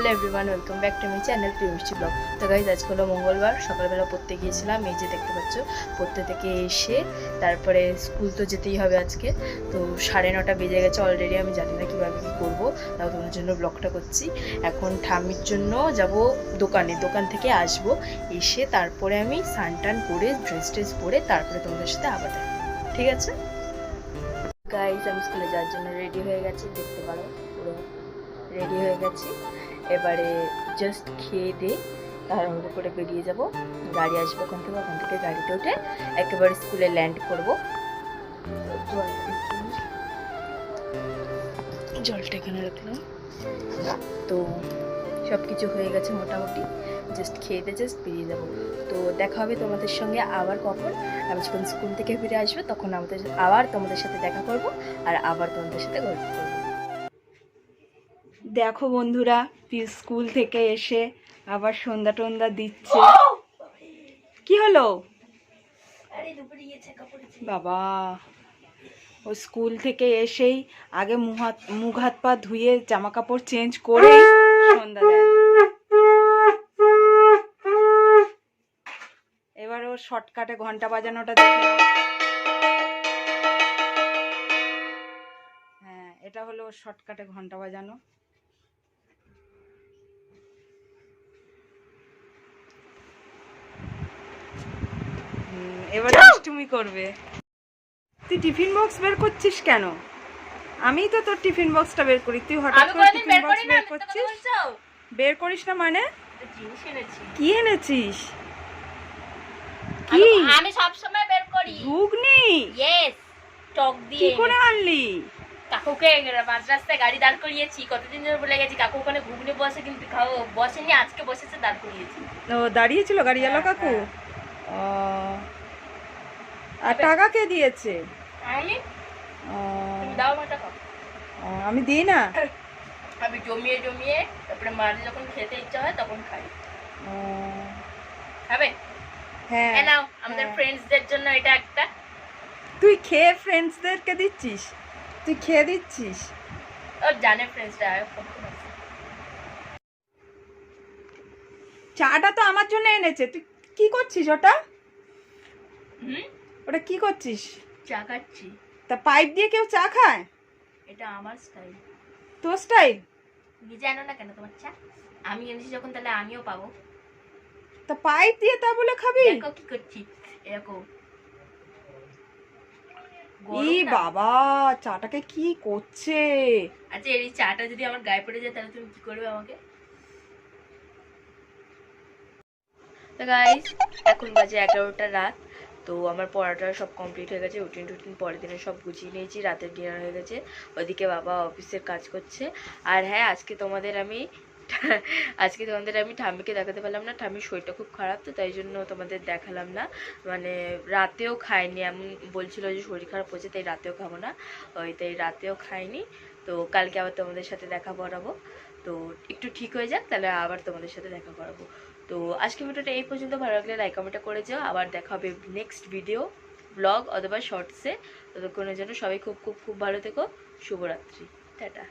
Hello everyone welcome back to my channel Premishti blog তো guys আজকে হলো মঙ্গলবার, সকালবেলা পড়তে গিয়েছিলাম, এই যে দেখতে পাচ্ছ, পড়তে থেকে এসে তারপরে স্কুল তো যেতেই হবে আজকে। তো সাড়ে নটা বেজে গেছে অলরেডি আমি জানি না কীভাবে কী করব, তাও তোমার জন্য ব্লগটা করছি। এখন ঠামির জন্য যাব দোকানে, দোকান থেকে আসব, এসে তারপরে আমি স্নান টান করে ড্রেস ট্রেস পরে তারপরে তোমাদের সাথে আবার দেখা ঠিক আছে? গাইজ আমি স্কুলে যাওয়ার জন্য রেডি হয়ে গেছি, দেখতে পারো, পুরো রেডি হয়ে গেছি। এবারে জাস্ট খেয়ে দিয়ে তাড়াহুড়ো করে বেরিয়ে যাব। গাড়ি আসবে ওখান থেকে ওখান থেকে গাড়িতে উঠে একেবারে স্কুলে ল্যান্ড করব। জলটা এখানে রাখলাম। তো সব কিছু হয়ে গেছে মোটামুটি। জাস্ট খেয়ে দিয়ে জাস্ট বেরিয়ে যাব। তো দেখা হবে তোমাদের সঙ্গে আবার কখন। আমি যখন স্কুল থেকে ফিরে আসব, তখন আমাদের আবার তোমাদের সাথে দেখা করব আর আবার তোমাদের সাথে গল্প করব। দেখো বন্ধুরা স্কুল থেকে এসে আবার সন্ধ্যা টন্দা দিচ্ছে। কি হলো? বাবা, ও স্কুল থেকে এসেই আগে মুখ হাত মুখ হাত পা ধুয়ে জামা কাপড় চেঞ্জ করে সন্ধ্যা দেয়। এবার ও শর্টকাটে ঘণ্টা বাজানোটা দেখে। হ্যাঁ এটা হলো শর্টকাটে ঘণ্টা বাজানো। এবার তুমি করবে। তুই টিফিন বক্স বের করছিস কেন? আমি তো তোর টিফিন বক্সটা বের করি। তুই হঠাৎ করে টিফিন বের বক্স বের করছিস? বের করিস না মানে? কি এনেছিস? কি? আমি- সব সময় বের করি। ঘুগনি? ইয়েস টক কি দিয়ে করে আনলি? কাকুকে মাঝ রাস্তায় গাড়ি দাঁড় করিয়েছি। কতদিন ধরে বলে গেছি কাকু ওখানে ঘুগনি বসে কিন্তু খাও বসেনি আজকে বসেছে দাঁড় করিয়েছি। ও দাঁড়িয়েছিল গাড়িওয়ালা হ্যাঁ, কাকু? ও। আর টাকা কে দিয়েছে? আমি ও, দাও আমার টাকা আমি দিই না? আমি জমিয়ে জমিয়ে তারপরে মাঝে যখন খেতে ইচ্ছা হয় তখন খাই। ও, খাবে? হ্যাঁ। নাও আমাদের হ্যাঁ। ফ্রেন্ডসদের জন্য এটা একটা। তুই খেয়ে ফ্রেন্ডসদেরকে দিচ্ছিস? তুই খেয়ে দিচ্ছিস? ও জানে ফ্রেন্ডসরা চাটা তো আমার জন্য এনেছে। তুই কি করছিস ওটা? হুম? ওটা কি করছিস? চা খাচ্ছি। তা পাইপ দিয়ে কেউ চা খায়? এটা আমার স্টাইল তোর স্টাইল তুমি জানো না কেন তোমার চা? আমি এনেছি যখন তাহলে আমিও পাবো। তা পাইপ দিয়ে তা বলে খাবি? দেখো কি করছি এরকম। ই বাবা চাটাকে কি করছে? আচ্ছা এই চাটা যদি আমার গায়ে পড়ে যায় তাহলে তুমি কি করবে আমাকে? তো গাইস এখন বাজে এগারোটা রাত, তো আমার পড়াটা সব কমপ্লিট হয়ে গেছে রুটিন টুটিন পরের দিনে সব গুছিয়ে নিয়েছি, রাতের ডিনার হয়ে গেছে, ওদিকে বাবা অফিসের কাজ করছে। আর হ্যাঁ আজকে তোমাদের আমি আজকে তোমাদের আমি ঠাম্মিকে দেখাতে পারলাম না, ঠাম্মির শরীরটা খুব খারাপ, তো তাই জন্য তোমাদের দেখালাম না। মানে রাতেও খাইনি এমন বলছিল যে শরীর খারাপ হচ্ছে তাই রাতেও খাব না। ওই তাই রাতেও খাইনি তো কালকে আবার তোমাদের সাথে দেখা করাবো। তো একটু ঠিক হয়ে যাক, তাহলে আবার তোমাদের সাথে দেখা করাবো। তো আজকে ভিডিওটা এই পর্যন্ত। ভালো লাগলে লাইক কমেন্টটা করে যাও। আবার দেখা হবে নেক্সট ভিডিও ব্লগ অথবা শর্টসে ততক্ষণের জন্য সবাই খুব খুব খুব ভালো থেকো। শুভরাত্রি। টাটা।